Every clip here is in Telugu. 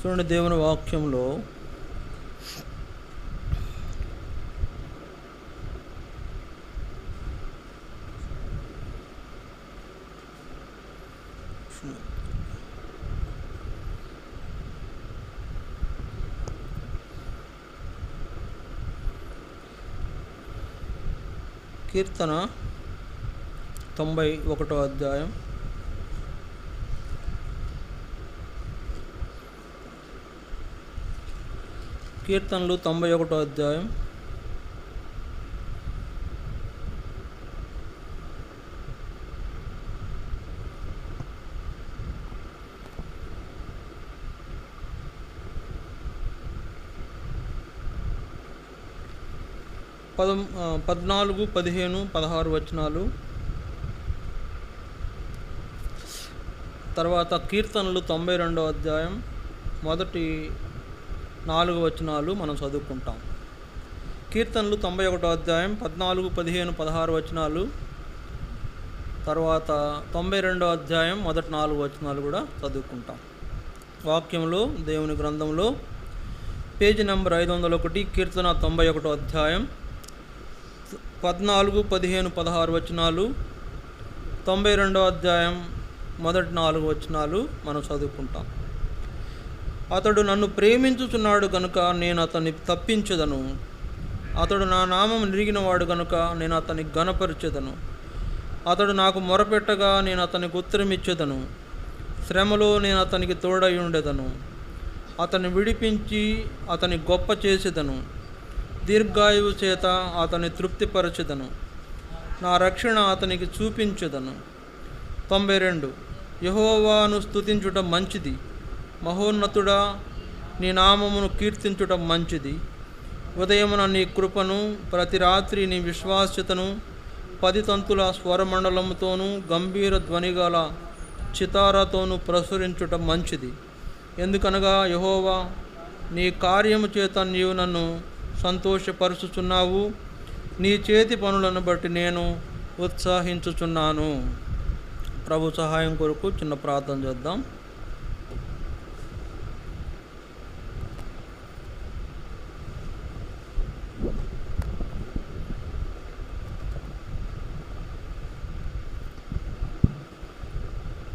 చూడండి దేవుని వాక్యంలో. కీర్తన తొంభై ఒకటో అధ్యాయం. కీర్తనలు తొంభై ఒకటో అధ్యాయం. పదం పద్నాలుగు పదిహేను పదహారు వచనాలు. తర్వాత కీర్తనలు తొంభై రెండో అధ్యాయం. మొదటి నాలుగు వచనాలు మనం చదువుకుంటాం. కీర్తనలు తొంభై ఒకటో అధ్యాయం పద్నాలుగు పదిహేను పదహారు వచనాలు తర్వాత తొంభై రెండో అధ్యాయం మొదటి నాలుగు వచనాలు కూడా చదువుకుంటాం. వాక్యంలో దేవుని గ్రంథంలో పేజీ నెంబర్ ఐదు వందల ఒకటి కీర్తన తొంభై ఒకటో అధ్యాయం పద్నాలుగు పదిహేను పదహారు వచనాలు తొంభై రెండో అధ్యాయం మొదటి నాలుగు వచనాలు మనం చదువుకుంటాం. అతడు నన్ను ప్రేమించుచున్నాడు గనుక నేను అతన్ని తప్పించదను. అతడు నా నామం నిరిగినవాడు గనుక నేను అతన్ని గనపరిచెదను అతడు నాకు మొరపెట్టగా నేను అతనికి ఉత్తరమిచ్చేదను. శ్రమలో నేను అతనికి తోడై ఉండేదను అతన్ని విడిపించి అతని గొప్ప చేసేదను దీర్ఘాయువు చేత అతన్ని తృప్తిపరచెదను. నా రక్షణ అతనికి చూపించెదను. తొంభై రెండు. యహోవాను స్తుతించుట మంచిది. మహోన్నతుడా నీ నామమును కీర్తించటం మంచిది. ఉదయమున నీ కృపను ప్రతి రాత్రి నీ విశ్వాస్యతను పది తంతుల స్వరమండలముతోనూ గంభీర ధ్వనిగల చితారతోనూ ప్రసురించుట మంచిది. ఎందుకనగా యహోవా నీ కార్యము చేత నీవు నన్ను సంతోషపరుచుచున్నావు. నీ చేతి పనులను బట్టి నేను ఉత్సాహించుచున్నాను. ప్రభు సహాయం కొరకు చిన్న ప్రార్థన చేద్దాం.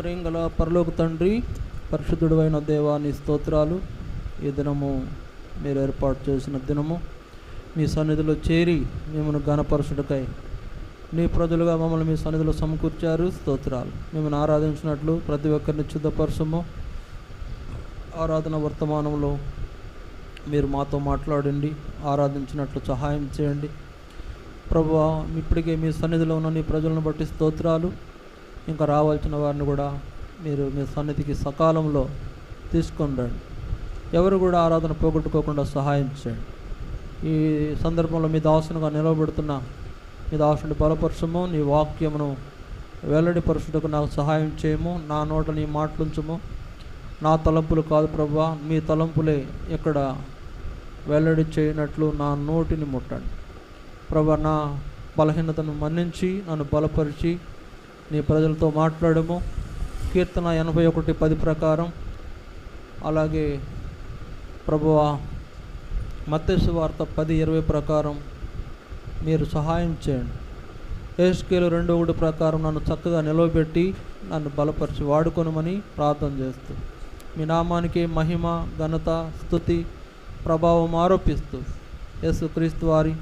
ప్రేంగల పరలోక తండ్రి పరిశుద్ధుడు అయిన దేవాని స్తోత్రాలు. ఈ దినము మీరు ఏర్పాటు చేసిన దినము. మీ సన్నిధిలో చేరి మిమ్మల్ని గణపరచుటకై నీ ప్రజలుగా మమ్మల్ని మీ సన్నిధిలో సమకూర్చారు. స్తోత్రాలు. మిమ్మల్ని ఆరాధించినట్లు ప్రతి ఒక్కరిని సిద్ధపరచము ఆరాధన వర్తమానంలో మీరు మాతో మాట్లాడండి. ఆరాధించినట్లు సహాయం చేయండి. ప్రభు ఇప్పటికే మీ సన్నిధిలో ఉన్న నీ ప్రజలను బట్టి స్తోత్రాలు. ఇంకా రావాల్సిన వారిని కూడా మీరు మీ సన్నిధికి సకాలంలో తీసుకొని రండి. ఎవరు కూడా ఆరాధన పోగొట్టుకోకుండా సహాయం చేయండి. ఈ సందర్భంలో మీ దాసునుగా నిలవబెడుతున్న మీ దాసుని బలపరచము నీ వాక్యమును వెల్లడిపరచుటకు నాకు సహాయం చేయము నా నోట నీ మాటలుంచము. నా తలంపులు కాదు ప్రభా మీ తలంపులే ఇక్కడ వెల్లడి చేయనట్లు నా నోటిని ముట్టండి. ప్రభా నా బలహీనతను మన్నించి నన్ను బలపరిచి నీ ప్రజలతో మాట్లాడము. కీర్తన ఎనభై ఒకటి పది ప్రకారం. అలాగే ప్రభువ మత్స్సు వార్త పది ఇరవై ప్రకారం మీరు సహాయం చేయండి. ఏస్కేలు రెండు ఒకటి ప్రకారం నన్ను చక్కగా నిలవబెట్టి నన్ను బలపరిచి వాడుకొనమని ప్రార్థన చేస్తూ మీ నామానికి మహిమ ఘనత స్థుతి ప్రభావం ఆరోపిస్తూ యేసు క్రీస్తు వారి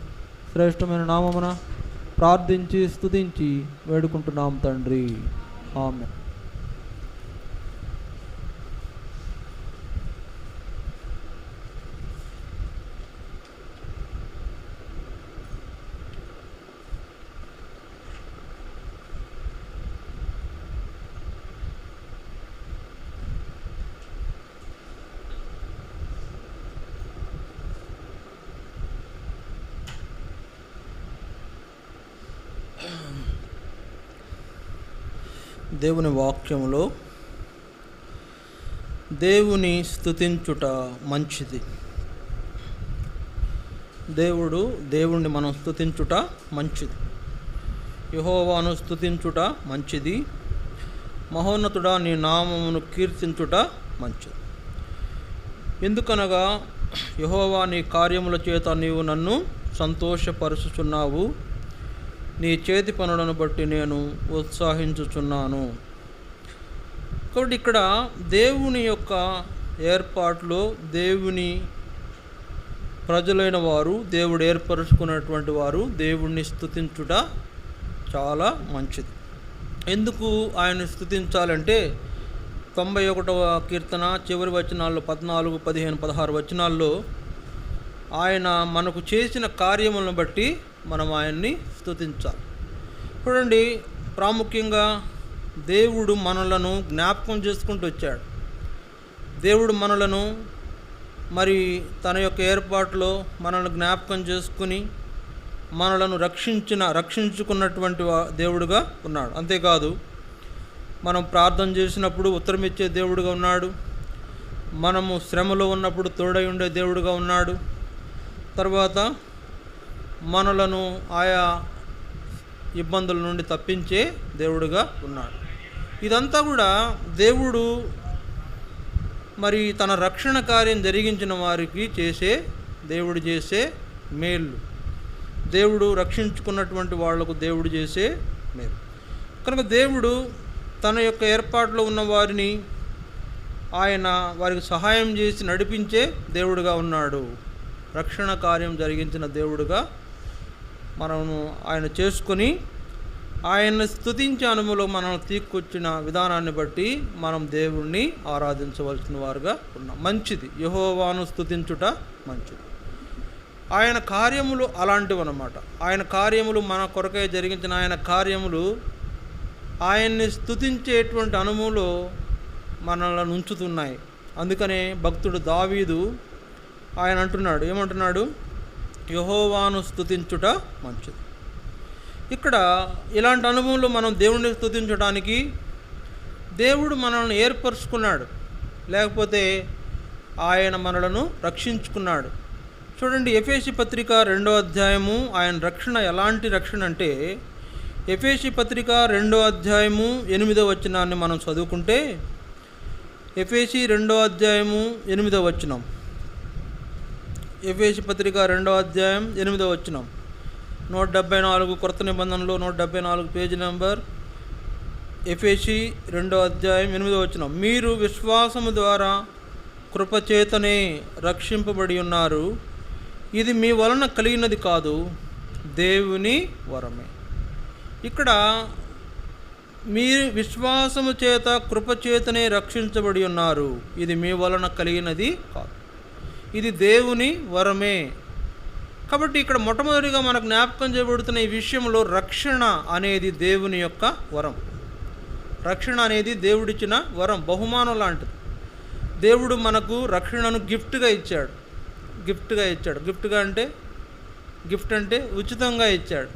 శ్రేష్టమైన నామమున ప్రార్థించి స్తుతించి వేడుకుంటున్నాం తండ్రి. ఆమె దేవుని వాక్యంలో దేవుని స్థుతించుట మంచిది. దేవుడు దేవుణ్ణి మనం స్థుతించుట మంచిది. యహోవాను స్థుతించుట మంచిది. మహోన్నతుడా నీ నామమును కీర్తించుట మంచిది. ఎందుకనగా యహోవా నీ కార్యముల చేత నీవు నన్ను సంతోషపరుచుచున్నావు. నీ చేతి పనులను బట్టి నేను ఉత్సాహించుచున్నాను. కాబట్టి ఇక్కడ దేవుని యొక్క ఏర్పాట్లో దేవుని ప్రజలైన వారు దేవుడు ఏర్పరచుకున్నటువంటి వారు దేవుణ్ణి స్థుతించుట చాలా మంచిది. ఎందుకు ఆయన్ని స్థుతించాలంటే తొంభై ఒకటవ కీర్తన చివరి వచనాల్లో పద్నాలుగు పదిహేను పదహారు వచనాల్లో ఆయన మనకు చేసిన కార్యములను బట్టి మనం ఆయన్ని స్తుతించాలి. చూడండి ప్రాముఖ్యంగా దేవుడు మనలను జ్ఞాపకం చేసుకుంటూ వచ్చాడు. దేవుడు మనలను మరి తన యొక్క ఏర్పాటులో మనల్ని జ్ఞాపకం చేసుకుని మనలను రక్షించిన రక్షించుకున్నటువంటి దేవుడుగా ఉన్నాడు. అంతేకాదు మనం ప్రార్థన చేసినప్పుడు ఉత్తరం ఇచ్చే దేవుడుగా ఉన్నాడు. మనము శ్రమలో ఉన్నప్పుడు తోడై ఉండే దేవుడుగా ఉన్నాడు. తర్వాత మనలను ఆయా ఇబ్బందుల నుండి తప్పించే దేవుడుగా ఉన్నాడు. ఇదంతా కూడా దేవుడు మరి తన రక్షణ కార్యం జరిగించిన వారికి చేసే దేవుడు చేసే మేళ్ళు దేవుడు రక్షించుకున్నటువంటి వాళ్ళకు దేవుడు చేసే మేలు. కనుక దేవుడు తన యొక్క ఏర్పాట్లో ఉన్న వారిని ఆయన వారికి సహాయం చేసి నడిపించే దేవుడుగా ఉన్నాడు. రక్షణ కార్యం జరిగించిన దేవుడుగా మనము ఆయన చేసుకొని ఆయన్ని స్థుతించే అనుభవంలో మనం తీసుకొచ్చిన విధానాన్ని బట్టి మనం దేవుణ్ణి ఆరాధించవలసిన వారుగా ఉన్నాం. మంచిది. యహోవాను స్థుతించుట మంచిది. ఆయన కార్యములు అలాంటివి అన్నమాట ఆయన కార్యములు మన కొరకై జరిగించిన ఆయన కార్యములు ఆయన్ని స్థుతించేటువంటి అనుభవంలో మనల్ని ఉంచుతున్నాయి. అందుకనే భక్తుడు దావీదు ఆయన అంటున్నాడు. ఏమంటున్నాడు? యహోవాను స్తుతించుట మంచిది. ఇక్కడ ఇలాంటి అనుభవంలో మనం దేవుణ్ణి స్థుతించడానికి దేవుడు మనల్ని ఏర్పరచుకున్నాడు. లేకపోతే ఆయన మనలను రక్షించుకున్నాడు. చూడండి ఎఫేసి పత్రిక రెండో అధ్యాయము ఆయన రక్షణ ఎలాంటి రక్షణ అంటే ఎఫేసి పత్రిక రెండో అధ్యాయము ఎనిమిదో వచనాన్ని మనం చదువుకుంటే ఎఫేసి రెండో అధ్యాయము ఎనిమిదో వచనం. ఎఫేసి పత్రిక రెండవ అధ్యాయం ఎనిమిదో వచనం. నూట డెబ్బై నాలుగు కొత్త నిబంధనలో నూట డెబ్బై నాలుగు పేజీ నెంబర్. ఎఫేసి రెండో అధ్యాయం ఎనిమిదో వచనం. మీరు విశ్వాసము ద్వారా కృపచేతనే రక్షింపబడి ఉన్నారు. ఇది మీ వలన కలిగినది కాదు దేవుని వరమే. ఇక్కడ మీరు విశ్వాసము చేత కృపచేతనే రక్షించబడి ఉన్నారు. ఇది మీ వలన కలిగినది కాదు. ఇది దేవుని వరమే. కాబట్టి ఇక్కడ మొట్టమొదటిగా మనకు జ్ఞాపకం చేయబడుతున్న ఈ విషయంలో రక్షణ అనేది దేవుని యొక్క వరం. రక్షణ అనేది దేవుడిచ్చిన వరం బహుమానం లాంటిది. దేవుడు మనకు రక్షణను గిఫ్ట్గా ఇచ్చాడు. గిఫ్ట్గా ఇచ్చాడు. గిఫ్ట్గా అంటే గిఫ్ట్ అంటే ఉచితంగా ఇచ్చాడు.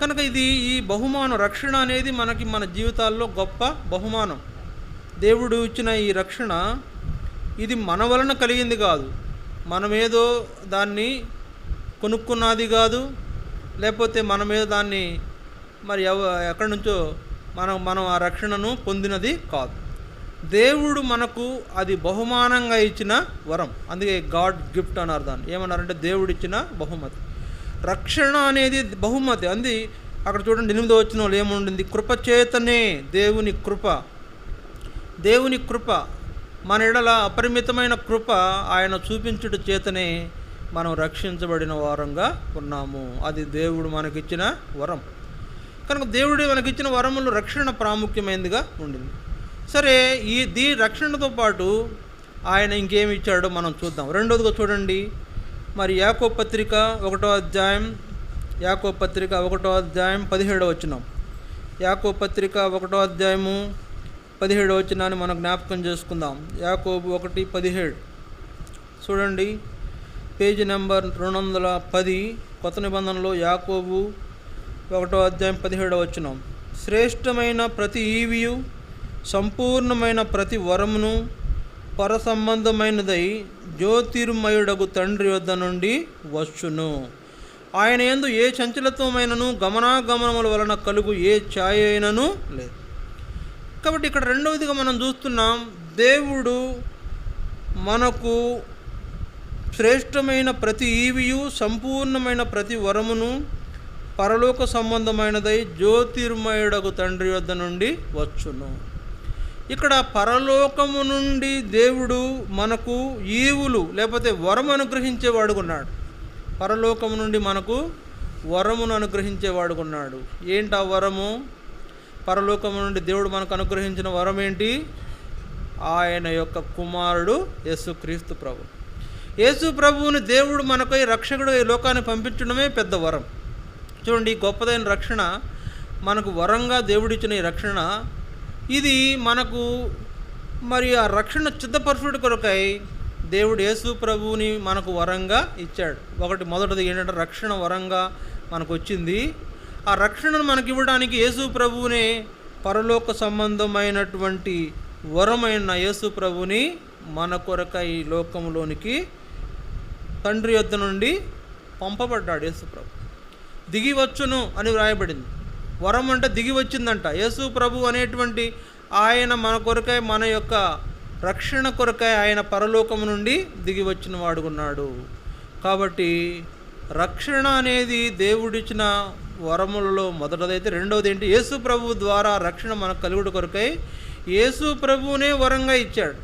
కనుక ఇది ఈ బహుమానం రక్షణ అనేది మనకి మన జీవితాల్లో గొప్ప బహుమానం. దేవుడు ఇచ్చిన ఈ రక్షణ ఇది మన వలన కలిగింది కాదు. మనమేదో దాన్ని కొనుక్కున్నది కాదు లేకపోతే మనమేదో దాన్ని మరి ఎవ ఎక్కడి నుంచో మనం మనం ఆ రక్షణను పొందినది కాదు. దేవుడు మనకు అది బహుమానంగా ఇచ్చిన వరం. అందుకే గాడ్ గిఫ్ట్ అన్నారు దాన్ని. ఏమన్నారంటే దేవుడు ఇచ్చిన బహుమతి. రక్షణ అనేది బహుమతి. అంది అక్కడ చూడండి ఎనిమిదో వచ్చిన వాళ్ళు ఏముండింది? కృపచేతనే దేవుని కృప. దేవుని కృప. మన ఎడల అపరిమితమైన కృప ఆయన చూపించుట చేతనే మనం రక్షించబడిన వారంగా ఉన్నాము. అది దేవుడు మనకిచ్చిన వరం. కనుక దేవుడు మనకిచ్చిన వరములు రక్షణ ప్రాముఖ్యమైనదిగా ఉండింది. సరే ఈ దీ రక్షణతో పాటు ఆయన ఇంకేమి ఇచ్చాడో మనం చూద్దాం. రెండోదిగా చూడండి. మరి యాకో పత్రిక ఒకటో అధ్యాయం యాకో పత్రిక ఒకటో అధ్యాయం పదిహేడో వచ్చినాం యాకో పత్రిక ఒకటో అధ్యాయము పదిహేడు వచ్చినాన్ని మనం జ్ఞాపకం చేసుకుందాం. యాకోబు ఒకటి పదిహేడు. చూడండి పేజీ నెంబర్ రెండు వందల పది కొత్త నిబంధనలో యాకోబు ఒకటో అధ్యాయం పదిహేడవ వచనం. శ్రేష్టమైన ప్రతి ఈవియు సంపూర్ణమైన ప్రతి వరమును పర సంబంధమైనదై జ్యోతిర్మయుడగు తండ్రి వద్ద నుండి వచ్చును. ఆయన ఎందు ఏ చంచలత్వమైనను గమనాగమనముల వలన కలుగు ఏ ఛాయ అయినను లేదు. కాబట్టి ఇక్కడ రెండవదిగా మనం చూస్తున్నాం దేవుడు మనకు శ్రేష్టమైన ప్రతి ఈవియు సంపూర్ణమైన ప్రతి వరమును పరలోక సంబంధమైనదై జ్యోతిర్మయుడకు తండ్రి వద్ద నుండి వచ్చును. ఇక్కడ పరలోకము నుండి దేవుడు మనకు ఈవులు లేకపోతే వరం అనుగ్రహించేవాడుకున్నాడు పరలోకము నుండి మనకు వరమును అనుగ్రహించేవాడుకున్నాడు ఏంటి ఆ వరము? పరలోకము నుండి దేవుడు మనకు అనుగ్రహించిన వరం ఏంటి? ఆయన యొక్క కుమారుడు యేసుక్రీస్తు ప్రభు. యేసు ప్రభువుని దేవుడు మనకై రక్షకుడు ఈ లోకాన్ని పంపించడమే పెద్ద వరం. చూడండి గొప్పదైన రక్షణ మనకు వరంగా దేవుడిచ్చిన ఈ రక్షణ ఇది మనకు మరి ఆ రక్షణ చిత్తపరుషుడి కొరకై దేవుడు యేసు ప్రభువుని మనకు వరంగా ఇచ్చాడు. ఒకటి మొదటిది ఏంటంటే రక్షణ వరంగా మనకు వచ్చింది ఆ రక్షణను మనకి ఇవ్వడానికి యేసు ప్రభువునే పరలోక సంబంధమైనటువంటి వరమైన యేసు ప్రభుని మన కొరకై ఈ లోకంలోనికి తండ్రి యొద్ద నుండి పంపబడ్డాడు యేసు ప్రభు. దిగి వచ్చును అని వ్రాయబడింది. వరం అంటే దిగి వచ్చిందంట. యేసు ప్రభు అనేటువంటి ఆయన మన కొరకై మన యొక్క రక్షణ కొరకై ఆయన పరలోకము నుండి దిగి వచ్చిన వాడుకున్నాడు కాబట్టి రక్షణ అనేది దేవుడిచ్చిన వరములలో మొదటిదైతే రెండవది ఏంటి యేసు ప్రభు ద్వారా రక్షణ మనకు కలుగుడు కొరకై యేసు ప్రభువునే వరంగా ఇచ్చాడు.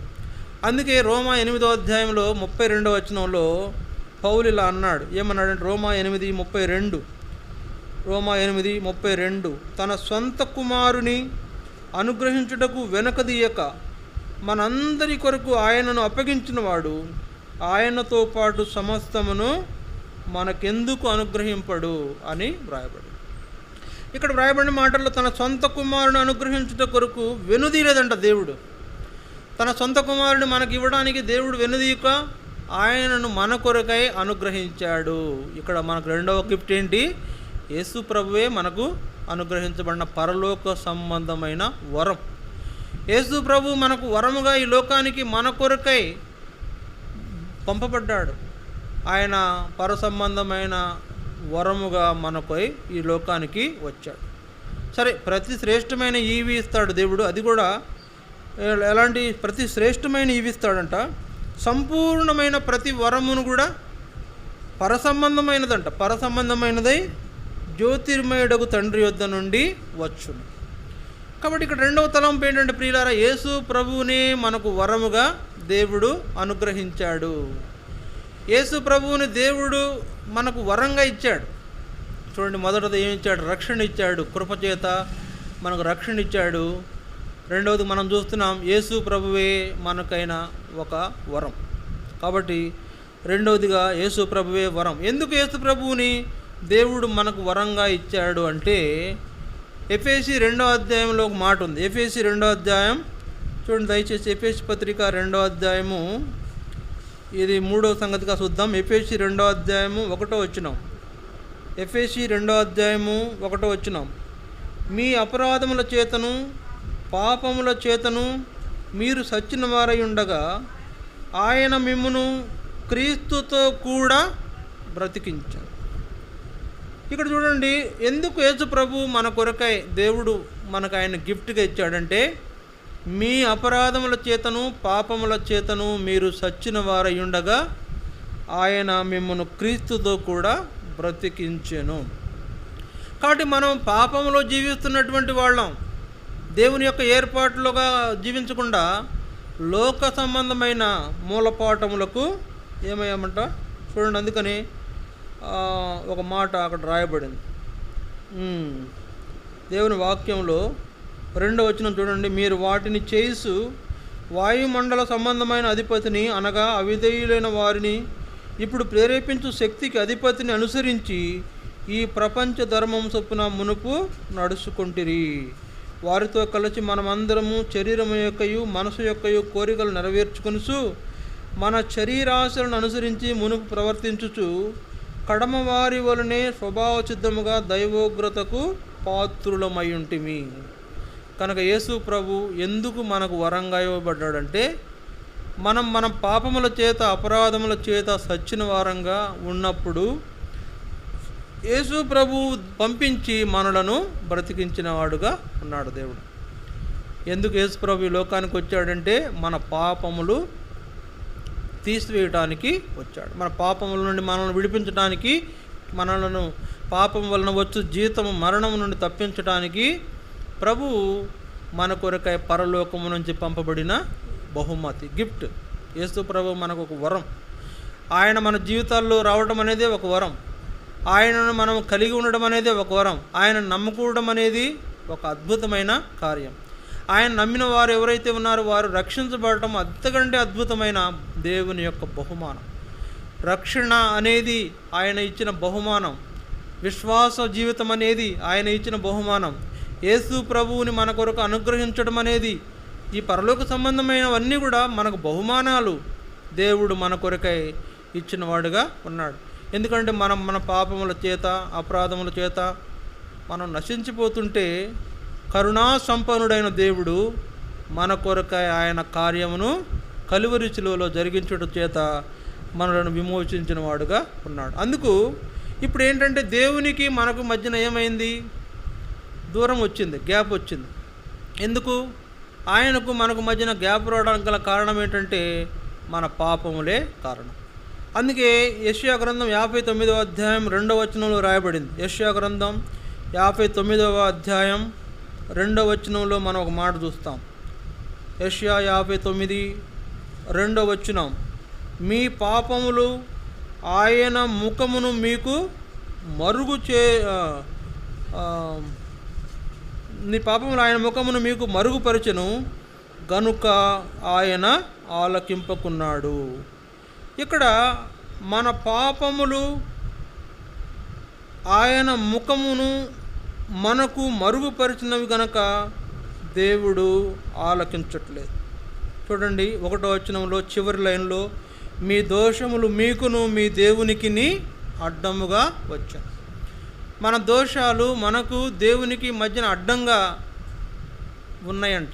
అందుకే రోమా ఎనిమిదో అధ్యాయంలో ముప్పై రెండో వచనంలో పౌలు ఇలా అన్నాడు. ఏమన్నాడంటే రోమా ఎనిమిది ముప్పై రెండు. రోమా ఎనిమిది ముప్పై రెండు. తన సొంత కుమారుని అనుగ్రహించుటకు వెనకదీయక మనందరి కొరకు ఆయనను అప్పగించినవాడు ఆయనతో పాటు సమస్తమును మనకెందుకు అనుగ్రహింపడు అని వ్రాయబడి ఇక్కడ వ్రాయబడిన మాటల్లో తన సొంత కుమారుని అనుగ్రహించుట కొరకు వెనుదీయలేదంట దేవుడు. తన సొంత కుమారుని మనకి ఇవ్వడానికి దేవుడు వెనుదీయక ఆయనను మన కొరకై అనుగ్రహించాడు. ఇక్కడ మనకు రెండవ గిఫ్ట్ ఏంటి? యేసు ప్రభువే మనకు అనుగ్రహించబడిన పరలోక సంబంధమైన వరం. యేసు ప్రభు మనకు వరముగా ఈ లోకానికి మన కొరకై పంపబడ్డాడు. ఆయన పర సంబంధమైన వరముగా మనకై ఈ లోకానికి వచ్చాడు. సరే ప్రతి శ్రేష్టమైన ఈవి ఇస్తాడు దేవుడు. అది కూడా ఎలాంటి ప్రతి శ్రేష్టమైన ఈవి ఇస్తాడంట సంపూర్ణమైన ప్రతి వరమును కూడా పరసంబంధమైనదంట. పరసంబంధమైనదై జ్యోతిర్మయుడకు తండ్రి యొద్ద నుండి వచ్చును. కాబట్టి ఇక్కడ రెండవ తలంపు ఏంటంటే ప్రియులారా యేసు ప్రభువునే మనకు వరముగా దేవుడు అనుగ్రహించాడు. యేసు ప్రభువుని దేవుడు మనకు వరంగా ఇచ్చాడు. చూడండి మొదటిది ఏమి ఇచ్చాడు? రక్షణ ఇచ్చాడు కృపచేత మనకు రక్షణ ఇచ్చాడు. రెండవది మనం చూస్తున్నాం యేసు ప్రభువే మనకైన ఒక వరం. కాబట్టి రెండవదిగా యేసు ప్రభువే వరం. ఎందుకు యేసు ప్రభువుని? దేవుడు మనకు వరంగా ఇచ్చాడు అంటే ఎఫేసి రెండో అధ్యాయంలో ఒక మాట ఉంది. ఎఫేసి రెండో అధ్యాయం చూడండి దయచేసి ఎఫేసి పత్రిక రెండో అధ్యాయము ఇది మూడో సంగతిగా చూద్దాం. ఎఫేసి రెండో అధ్యాయము ఒకటో వచ్చినాం ఎఫేసి రెండో అధ్యాయము ఒకటో వచ్చినాం మీ అపరాధముల చేతను పాపముల చేతను మీరు సచ్చిన వారై ఉండగా ఆయన మిమ్మును క్రీస్తుతో కూడా బ్రతికించారు. ఇక్కడ చూడండి ఎందుకు యేసు ప్రభు మన కొరకై దేవుడు మనకు ఆయన గిఫ్ట్గా ఇచ్చాడంటే మీ అపరాధముల చేతను పాపముల చేతను మీరు సచ్చిన వారయుండగా ఆయన మిమ్మను క్రీస్తుతో కూడా బ్రతికించెను. కాబట్టి మనం పాపంలో జీవిస్తున్నటువంటి వాళ్ళం. దేవుని యొక్క ఏర్పాట్లుగా జీవించకుండా లోక సంబంధమైన మూలపాఠములకు ఏమయ్యామంట? చూడండి అందుకని ఒక మాట అక్కడ రాయబడింది. దేవుని వాక్యంలో రెండో వచనం చూడండి. మీరు వాటిని చేసు వాయుమండల సంబంధమైన అధిపతిని అనగా అవిధేయులైన వారిని ఇప్పుడు ప్రేరేపించు శక్తికి అధిపతిని అనుసరించి ఈ ప్రపంచ ధర్మం చొప్పున మునుపు నడుచుకుంటిరి. వారితో కలిసి మనమందరము శరీరము యొక్కయు మనసు యొక్కయు కోరికలు నెరవేర్చుకొనుచు మన శరీరాశలను అనుసరించి మునుపు ప్రవర్తించుచు కడమ వారి వలనే స్వభావసిద్ధముగా దైవోగ్రతకు పాత్రులమై ఉంటిమి కనుక యేసు ప్రభు ఎందుకు మనకు వరంగా ఇవ్వబడ్డాడంటే మనం మన పాపముల చేత అపరాధముల చేత సచ్చిన వారంగా ఉన్నప్పుడు యేసు ప్రభు పంపించి మనలను బ్రతికించినవాడుగా ఉన్నాడు దేవుడు. ఎందుకు యేసు ప్రభు ఈ లోకానికి వచ్చాడంటే మన పాపములు తీసివేయటానికి వచ్చాడు. మన పాపముల నుండి మనల్ని విడిపించడానికి మనలను పాపం వలన వచ్చు జీతము మరణం నుండి తప్పించడానికి ప్రభువు మన కొరకై పరలోకము నుంచి పంపబడిన బహుమతి గిఫ్ట్. యేసు ప్రభు మనకు ఒక వరం. ఆయన మన జీవితాల్లో రావడం అనేది ఒక వరం. ఆయనను మనం కలిగి ఉండడం అనేది ఒక వరం. ఆయన నమ్ముకోవడం అనేది ఒక అద్భుతమైన కార్యం. ఆయన నమ్మిన వారు ఎవరైతే ఉన్నారో వారు రక్షించబడటం అంతకంటే అద్భుతమైన దేవుని యొక్క బహుమానం. రక్షణ అనేది ఆయన ఇచ్చిన బహుమానం. విశ్వాస జీవితం అనేది ఆయన ఇచ్చిన బహుమానం. యేసు ప్రభువుని మన కొరకు అనుగ్రహించడం అనేది ఈ పరలోక సంబంధమైనవన్నీ కూడా మనకు బహుమానాలు. దేవుడు మన కొరకై ఇచ్చినవాడుగా ఉన్నాడు. ఎందుకంటే మనం మన పాపముల చేత అపరాధముల చేత మనం నశించిపోతుంటే కరుణా సంపన్నుడైన దేవుడు మన కొరకై ఆయన కార్యమును కలువరి చిలువలో జరిగించడం చేత మనలను విమోచించిన వాడుగా ఉన్నాడు. అందుకు ఇప్పుడు ఏంటంటే దేవునికి మనకు మధ్యన ఏమైంది? దూరం వచ్చింది గ్యాప్ వచ్చింది. ఎందుకు? ఆయనకు మనకు మధ్యన గ్యాప్ రావడానికి గల కారణం ఏంటంటే మన పాపములే కారణం. అందుకే యశ్యా గ్రంథం యాభై తొమ్మిదవ అధ్యాయం రెండవ వచనంలో రాయబడింది. యశ్యా గ్రంథం యాభై తొమ్మిదవ అధ్యాయం రెండవ వచనంలో మనం ఒక మాట చూస్తాం. యష్యా యాభై తొమ్మిది రెండవ వచనం మీ పాపములు ఆయన ముఖమును మీకు మరుగు చే నీ పాపములు ఆయన ముఖమును మీకు మరుగుపరచెను గనుక ఆయన ఆలకింపకున్నాడు. ఇక్కడ మన పాపములు ఆయన ముఖమును మనకు మరుగుపరిచినవి గనక దేవుడు ఆలకించట్లేదు. చూడండి ఒకటో వచనంలో చివరి లైన్లో మీ దోషములు మీకును మీ దేవునికిని అడ్డముగా వచ్చాను మన దోషాలు మనకు దేవునికి మధ్యన అడ్డంగా ఉన్నాయంట.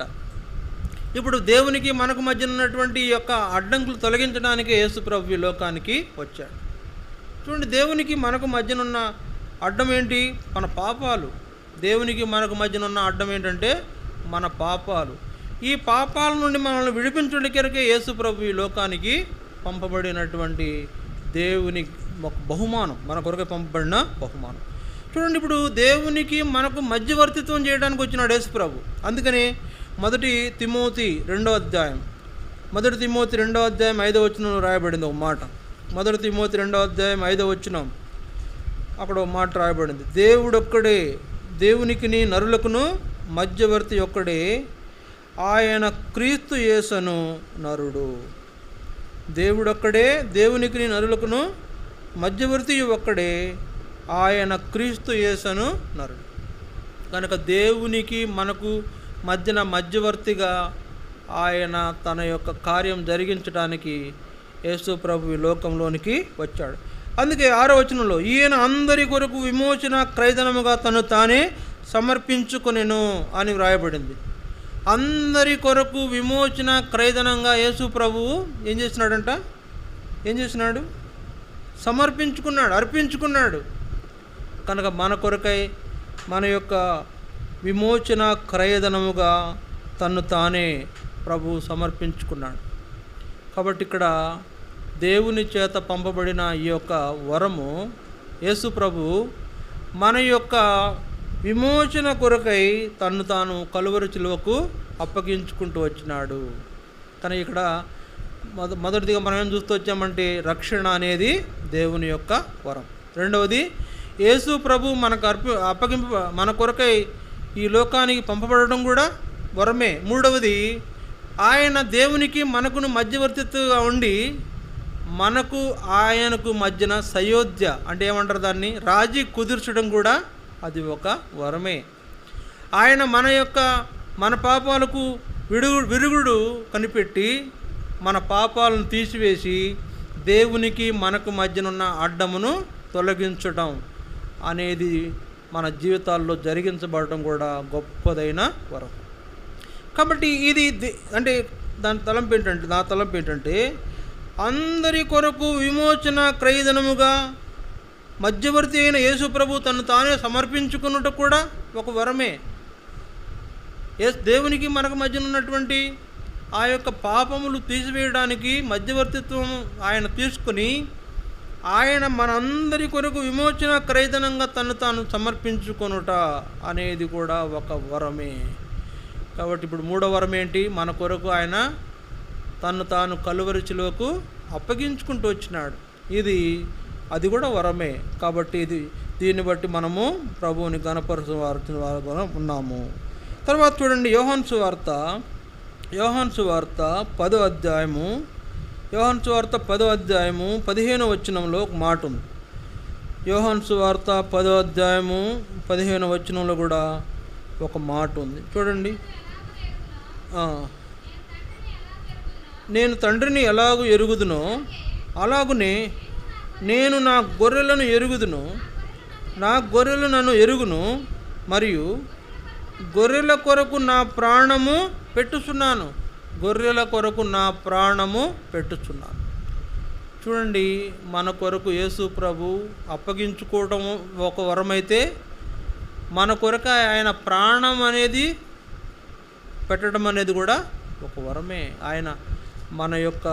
ఇప్పుడు దేవునికి మనకు మధ్యన ఉన్నటువంటి యొక్క అడ్డంకులు తొలగించడానికి యేసుప్రభు ఈ లోకానికి వచ్చాడు. చూడండి దేవునికి మనకు మధ్యన ఉన్న అడ్డం ఏంటి? మన పాపాలు. దేవునికి మనకు మధ్యన ఉన్న అడ్డం ఏంటంటే మన పాపాలు. ఈ పాపాల నుండి మనల్ని విడిపించడానికే యేసు ఈ లోకానికి పంపబడినటువంటి దేవుని బహుమానం. మన కొరకే పంపబడిన బహుమానం. చూడండి ఇప్పుడు దేవునికి మనకు మధ్యవర్తిత్వం చేయడానికి వచ్చినాడు యేసుప్రభు అందుకని మొదటి తిమోతి రెండో అధ్యాయం. మొదటి తిమోతి రెండో అధ్యాయం ఐదో వచనంలో రాయబడింది ఒక మాట. మొదటి తిమోతి రెండో అధ్యాయం ఐదో వచనం. అక్కడ ఒక మాట రాయబడింది. దేవుడొక్కడే దేవునికిని నరులకును మధ్యవర్తి ఒక్కడే ఆయన క్రీస్తు యేసను నరుడు. దేవుడొక్కడే దేవునికిని నరులకును మధ్యవర్తి ఒక్కడే ఆయన క్రీస్తు యేసను నరుడు కనుక దేవునికి మనకు మధ్యన మధ్యవర్తిగా ఆయన తన యొక్క కార్యం జరిగించడానికి యేసు ప్రభు ఈ లోకంలోనికి వచ్చాడు. అందుకే ఆరో వచనంలో ఈయన అందరి కొరకు విమోచన క్రైదనముగా తను తానే సమర్పించుకునేను అని వ్రాయబడింది. అందరి కొరకు విమోచన క్రైదనంగా యేసు ప్రభువు ఏం చేసినాడంట? ఏం చేసినాడు? సమర్పించుకున్నాడు అర్పించుకున్నాడు. కనుక మన కొరకై మన యొక్క విమోచన క్రయధనముగా తన్ను తానే ప్రభు సమర్పించుకున్నాడు. కాబట్టి ఇక్కడ దేవుని చేత పంపబడిన ఈ యొక్క వరము యేసు ప్రభు మన యొక్క విమోచన కొరకై తన్ను తాను కలువరి చిలువకు అప్పగించుకుంటూ వచ్చినాడు. కానీ ఇక్కడ మొద మొదటిదిగా మనం ఏం చూస్తూ వచ్చామంటే రక్షణ అనేది దేవుని యొక్క వరం. రెండవది యేసు ప్రభు మనకు అర్ప అప్పగింప మన కొరకై ఈ లోకానికి పంపబడడం కూడా వరమే. మూడవది ఆయన దేవునికి మనకును మధ్యవర్తిత్వంగా ఉండి మనకు ఆయనకు మధ్యన సయోధ్య అంటే ఏమంటారు దాన్ని? రాజీ కుదుర్చడం కూడా అది ఒక వరమే. ఆయన మన యొక్క మన పాపాలకు విడుగు విరుగుడు కనిపెట్టి మన పాపాలను తీసివేసి దేవునికి మనకు మధ్యనున్న అడ్డమును తొలగించడం అనేది మన జీవితాల్లో జరిగించబడటం కూడా గొప్పదైన వరం. కాబట్టి ఇది అంటే దాని తలంపు ఏంటంటే నా తలంపు ఏంటంటే అందరి కొరకు విమోచన క్రయధనముగా మధ్యవర్తి అయిన యేసు ప్రభు తను తానే సమర్పించుకున్నట కూడా ఒక వరమే. ఏ దేవునికి మనకు మధ్యన ఉన్నటువంటి ఆ యొక్క పాపములు తీసివేయడానికి మధ్యవర్తిత్వం ఆయన తీసుకుని ఆయన మనందరి కొరకు విమోచన క్రైదనంగా తను తాను సమర్పించుకొనుట అనేది కూడా ఒక వరమే. కాబట్టి ఇప్పుడు మూడో వరం ఏంటి? మన కొరకు ఆయన తను తాను కలువరిచిలోకు అప్పగించుకుంటూ వచ్చినాడు. ఇది అది కూడా వరమే. కాబట్టి ఇది దీన్ని బట్టి మనము ప్రభువుని గణపరచు వారు ఉన్నాము. తర్వాత చూడండి యోహాన్ సువార్త. యోహాన్ సువార్త పదో అధ్యాయము యోహన్ సువార్త పదో అధ్యాయము పదిహేను వచనంలో ఒక మాట ఉంది. యోహన్ సువార్త పదో అధ్యాయము పదిహేను వచనంలో కూడా ఒక మాట ఉంది. చూడండి. నేను తండ్రిని ఎలాగూ ఎరుగుదునో అలాగునే నేను నా గొర్రెలను ఎరుగుదును నా గొర్రెలు నన్ను ఎరుగును మరియు గొర్రెల కొరకు నా ప్రాణము పెట్టుచున్నాను. గొర్రెల కొరకు నా ప్రాణము పెట్టుచున్నాను. చూడండి మన కొరకు యేసు ప్రభు అప్పగించుకోవటం ఒక వరమైతే మన కొరకు ఆయన ప్రాణం అనేది పెట్టడం అనేది కూడా ఒక వరమే. ఆయన మన యొక్క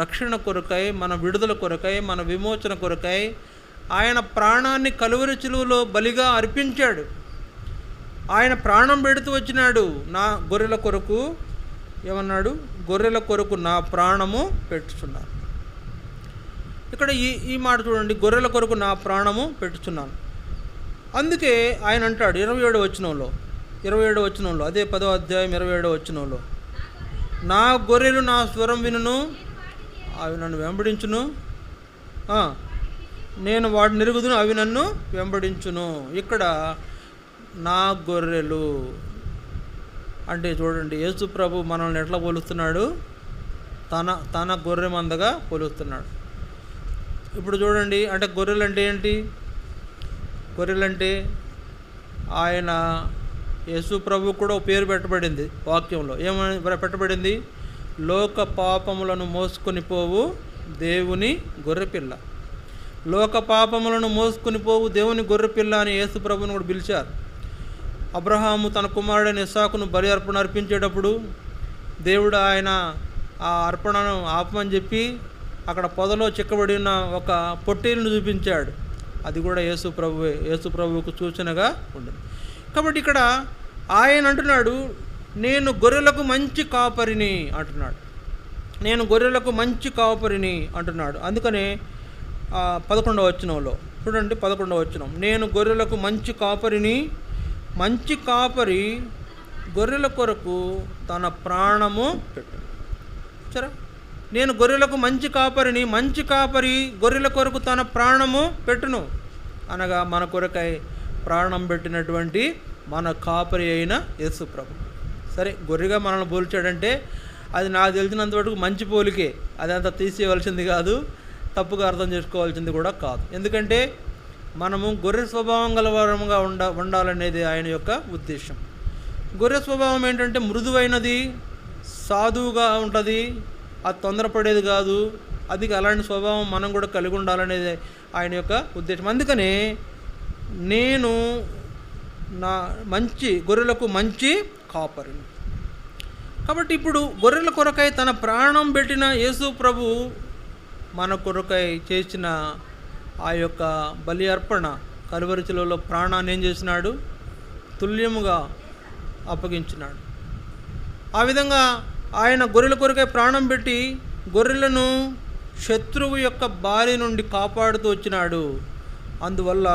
రక్షణ కొరకై మన విడుదల కొరకై మన విమోచన కొరకై ఆయన ప్రాణాన్ని కలువరి చెలువలో బలిగా అర్పించాడు. ఆయన ప్రాణం పెడుతూ వచ్చినాడు నా గొర్రెల కొరకు. ఏమన్నాడు? గొర్రెల కొరకు నా ప్రాణము పెట్టుచున్నాను. ఇక్కడ ఈ ఈ మాట చూడండి. గొర్రెల కొరకు నా ప్రాణము పెట్టుచున్నాను. అందుకే ఆయన అంటాడు ఇరవై ఏడు వచనంలో ఇరవై ఏడు వచనంలో అదే పదో అధ్యాయం ఇరవై ఏడో వచనంలో నా గొర్రెలు నా స్వరం వినును అవి నన్ను వెంబడించును నేను వాటిని నిరుగుదును అవి నన్ను వెంబడించును. ఇక్కడ నా గొర్రెలు అంటే చూడండి యేసు ప్రభు మనల్ని ఎట్లా పోలుస్తున్నాడు? తన తన గొర్రె మందగా పోలుస్తున్నాడు. ఇప్పుడు చూడండి అంటే గొర్రెలు అంటే ఏంటి? గొర్రెలంటే ఆయన యేసు ప్రభు కూడా పేరు పెట్టబడింది వాక్యంలో. ఏమని పెట్టబడింది? లోక పాపములను మోసుకొని పోవు దేవుని గొర్రెపిల్ల లోక పాపములను మోసుకొని పోవు దేవుని గొర్రెపిల్ల అని యేసు ప్రభుని కూడా పిలిచారు. అబ్రహాము తన కుమారుడైన ఇసాకును బలి అర్పణ అర్పించేటప్పుడు దేవుడు ఆయన ఆ అర్పణను ఆపమని చెప్పి అక్కడ పొదలో చిక్కబడి ఉన్న ఒక పొట్టేలును చూపించాడు. అది కూడా యేసు ప్రభువే యేసు ప్రభువుకు సూచనగా ఉండదు కాబట్టి ఇక్కడ ఆయన అంటున్నాడు నేను గొర్రెలకు మంచి కాపరిని అంటున్నాడు. నేను గొర్రెలకు మంచి కాపరిని అంటున్నాడు. అందుకనే పదకొండవ వచనంలో చూడండి పదకొండవ వచనం. నేను గొర్రెలకు మంచి కాపరిని మంచి కాపరి గొర్రెల కొరకు తన ప్రాణము పెట్టు సరే? నేను గొర్రెలకు మంచి కాపరిని మంచి కాపరి గొర్రెల కొరకు తన ప్రాణము పెట్టును. అనగా మన కొరకై ప్రాణం పెట్టినటువంటి మన కాపరి అయిన యేసు ప్రభు. సరే గొర్రెగా మనల్ని పోల్చాడంటే అది నాకు తెలిసినంత వరకు మంచి పోలికే. అది అంత తీసేయవలసింది కాదు తప్పుగా అర్థం చేసుకోవాల్సింది కూడా కాదు. ఎందుకంటే మనము గొర్రె స్వభావం గలవారముగా ఉండ ఉండాలనేది ఆయన యొక్క ఉద్దేశం. గొర్రె స్వభావం ఏంటంటే మృదువైనది సాధువుగా ఉంటుంది అది తొందరపడేది కాదు అది అలాంటి స్వభావం మనం కూడా కలిగి ఉండాలనేది ఆయన యొక్క ఉద్దేశం. అందుకనే నేను నా మంచి గొర్రెలకు మంచి కాపరిని. కాబట్టి ఇప్పుడు గొర్రెల కొరకై తన ప్రాణం పెట్టిన యేసు ప్రభు మన కొరకై చేసిన ఆ యొక్క బలి అర్పణ కలువరిచలలో ప్రాణాన్ని ఏం చేసినాడు? తుల్యముగా అప్పగించినాడు. ఆ విధంగా ఆయన గొర్రెల కొరకై ప్రాణం పెట్టి గొర్రెలను శత్రువు యొక్క బారి నుండి కాపాడుతూ వచ్చినాడు. అందువల్ల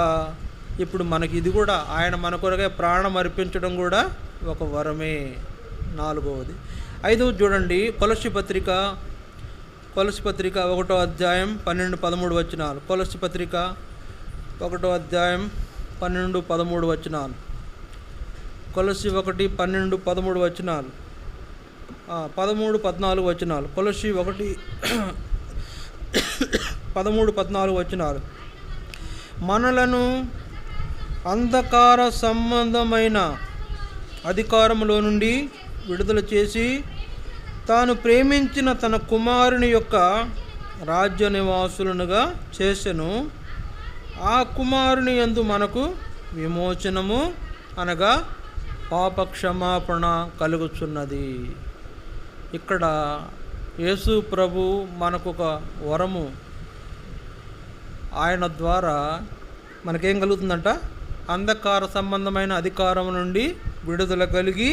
ఇప్పుడు మనకి ఇది కూడా ఆయన మన కొరకై ప్రాణం అర్పించడం కూడా ఒక వరమే. నాలుగవది. ఐదవది చూడండి. కొలసి పత్రిక కొలసి పత్రిక ఒకటో అధ్యాయం పన్నెండు పదమూడు వచనాలు. కొలసి పత్రిక ఒకటో అధ్యాయం పన్నెండు పదమూడు వచనాలు. కొలసి ఒకటి పన్నెండు పదమూడు వచనాలు. పదమూడు పద్నాలుగు వచనాలు. కొలసి ఒకటి పదమూడు పద్నాలుగు వచనాలు. మనలను అంధకార సంబంధమైన అధికారములో నుండి విడుదల చేసి తాను ప్రేమించిన తన కుమారుని యొక్క రాజ్య నివాసులనుగా చేసెను. ఆ కుమారుని యందు మనకు విమోచనము అనగా పాపక్షమాపణ కలుగుచున్నది. ఇక్కడ యేసు ప్రభు మనకు ఒక వరము ఆయన ద్వారా మనకేం కలుగుతుందంట? అంధకార సంబంధమైన అధికారం నుండి విడుదల కలిగి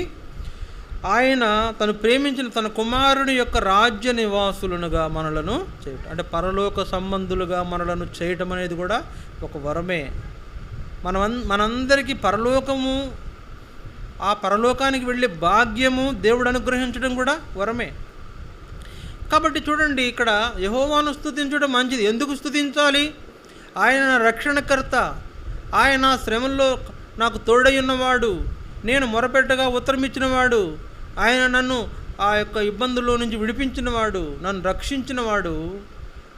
ఆయన తను ప్రేమించిన తన కుమారుని యొక్క రాజ్య నివాసులనుగా మనలను చేయటం. అంటే పరలోక సంబంధులుగా మనలను చేయటం అనేది కూడా ఒక వరమే. మనం మనందరికీ పరలోకము ఆ పరలోకానికి వెళ్ళే భాగ్యము దేవుడు అనుగ్రహించడం కూడా వరమే. కాబట్టి చూడండి ఇక్కడ యహోవాను స్థుతించడం మంచిది. ఎందుకు స్థుతించాలి ఆయన నా రక్షణకర్త. ఆయన శ్రమల్లో నాకు తోడై ఉన్నవాడు. నేను మొరపెట్టగా ఉత్తరం ఇచ్చినవాడు ఆయన నన్ను ఆ యొక్క ఇబ్బందుల్లో నుంచి విడిపించినవాడు నన్ను రక్షించినవాడు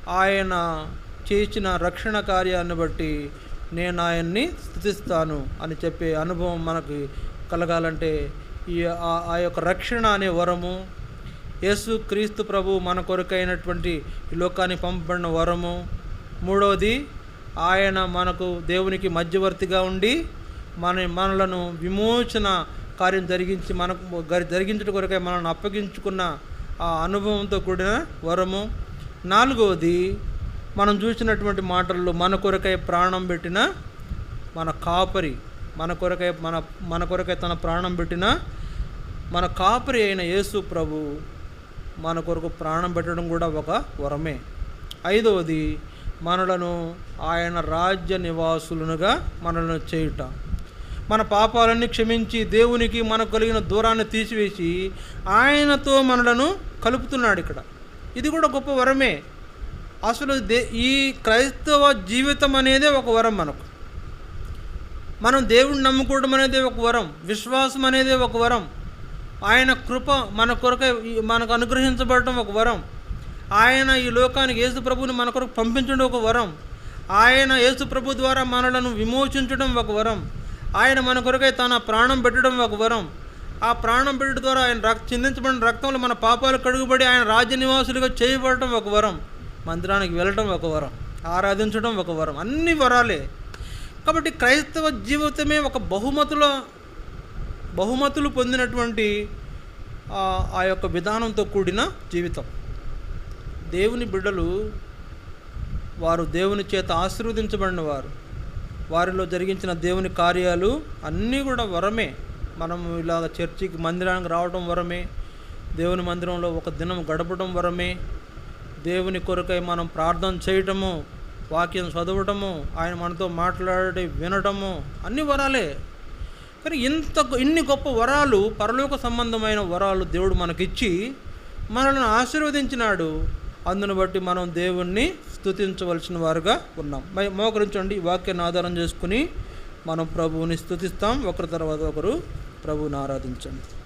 ఆయన చేసిన రక్షణ కార్యాన్ని బట్టి నేను ఆయన్ని స్థుతిస్తాను అని చెప్పే అనుభవం మనకి కలగాలంటే ఈ ఆ- ఆ యొక్క రక్షణ అనే వరము యేసు క్రీస్తు ప్రభు మన కొరకైనటువంటి ఈ లోకానికి పంపబడిన వరము. మూడవది ఆయన మనకు దేవునికి మధ్యవర్తిగా ఉండి మన మనలను విమోచన కార్యం జరిగించి మనకు జరిగించట కొరకై మనల్ని అప్పగించుకున్న ఆ అనుభవంతో కూడిన వరము. నాలుగవది మనం చూసినటువంటి మాటల్లో మన కొరకై ప్రాణం పెట్టిన మన కాపరి మన కొరకై మన మన కొరకై తన ప్రాణం పెట్టిన మన కాపరి అయిన యేసు ప్రభు మన కొరకు ప్రాణం పెట్టడం కూడా ఒక వరమే. ఐదవది మనలను ఆయన రాజ్య నివాసులనుగా మనలను చేయుట. మన పాపాలన్నీ క్షమించి దేవునికి మనకు కలిగిన దూరాన్ని తీసివేసి ఆయనతో మనలను కలుపుతున్నాడు ఇక్కడ. ఇది కూడా గొప్ప వరమే. అసలు దే ఈ క్రైస్తవ జీవితం అనేదే ఒక వరం మనకు. మనం దేవుడిని నమ్ముకోవడం అనేది ఒక వరం. విశ్వాసం అనేది ఒక వరం. ఆయన కృప మన కొరకై మనకు అనుగ్రహించబడటం ఒక వరం. ఆయన ఈ లోకానికి యేసు ప్రభుని మన కొరకు పంపించడం ఒక వరం. ఆయన యేసు ప్రభు ద్వారా మనలను విమోచించడం ఒక వరం. ఆయన మన కొరకై తన ప్రాణం పెట్టడం ఒక వరం. ఆ ప్రాణం పెట్టడం ద్వారా ఆయన రక్ చిందించబడిన రక్తంలో మన పాపాలు కడుగుబడి ఆయన రాజ్య నివాసులుగా చేయబడటం ఒక వరం. మందిరానికి వెళ్ళటం ఒక వరం. ఆరాధించడం ఒక వరం. అన్ని వరాలే. కాబట్టి క్రైస్తవ జీవితమే ఒక బహుమతుల బహుమతులు పొందినటువంటి ఆ ఆ యొక్క విధానంతో కూడిన జీవితం. దేవుని బిడ్డలు వారు దేవుని చేత ఆశీర్వదించబడిన వారు. వారిలో జరిగించిన దేవుని కార్యాలు అన్నీ కూడా వరమే. మనం ఇలాగ చర్చికి మందిరానికి రావడం వరమే. దేవుని మందిరంలో ఒక దినం గడపడం వరమే. దేవుని కొరకై మనం ప్రార్థన చేయటము వాక్యం చదవటము ఆయన మనతో మాట్లాడి వినటము అన్ని వరాలే. కానీ ఇంత ఇన్ని గొప్ప వరాలు పరలోక సంబంధమైన వరాలు దేవుడు మనకిచ్చి మనల్ని ఆశీర్వదించినాడు. అందును బట్టి మనం దేవుణ్ణి స్థుతించవలసిన వారుగా ఉన్నాం. మరి మోకరించండి వాక్యాన్ని ఆధారం చేసుకుని మనం ప్రభువుని స్థుతిస్తాం ఒకరి తర్వాత ఒకరు ప్రభువుని ఆరాధించండి.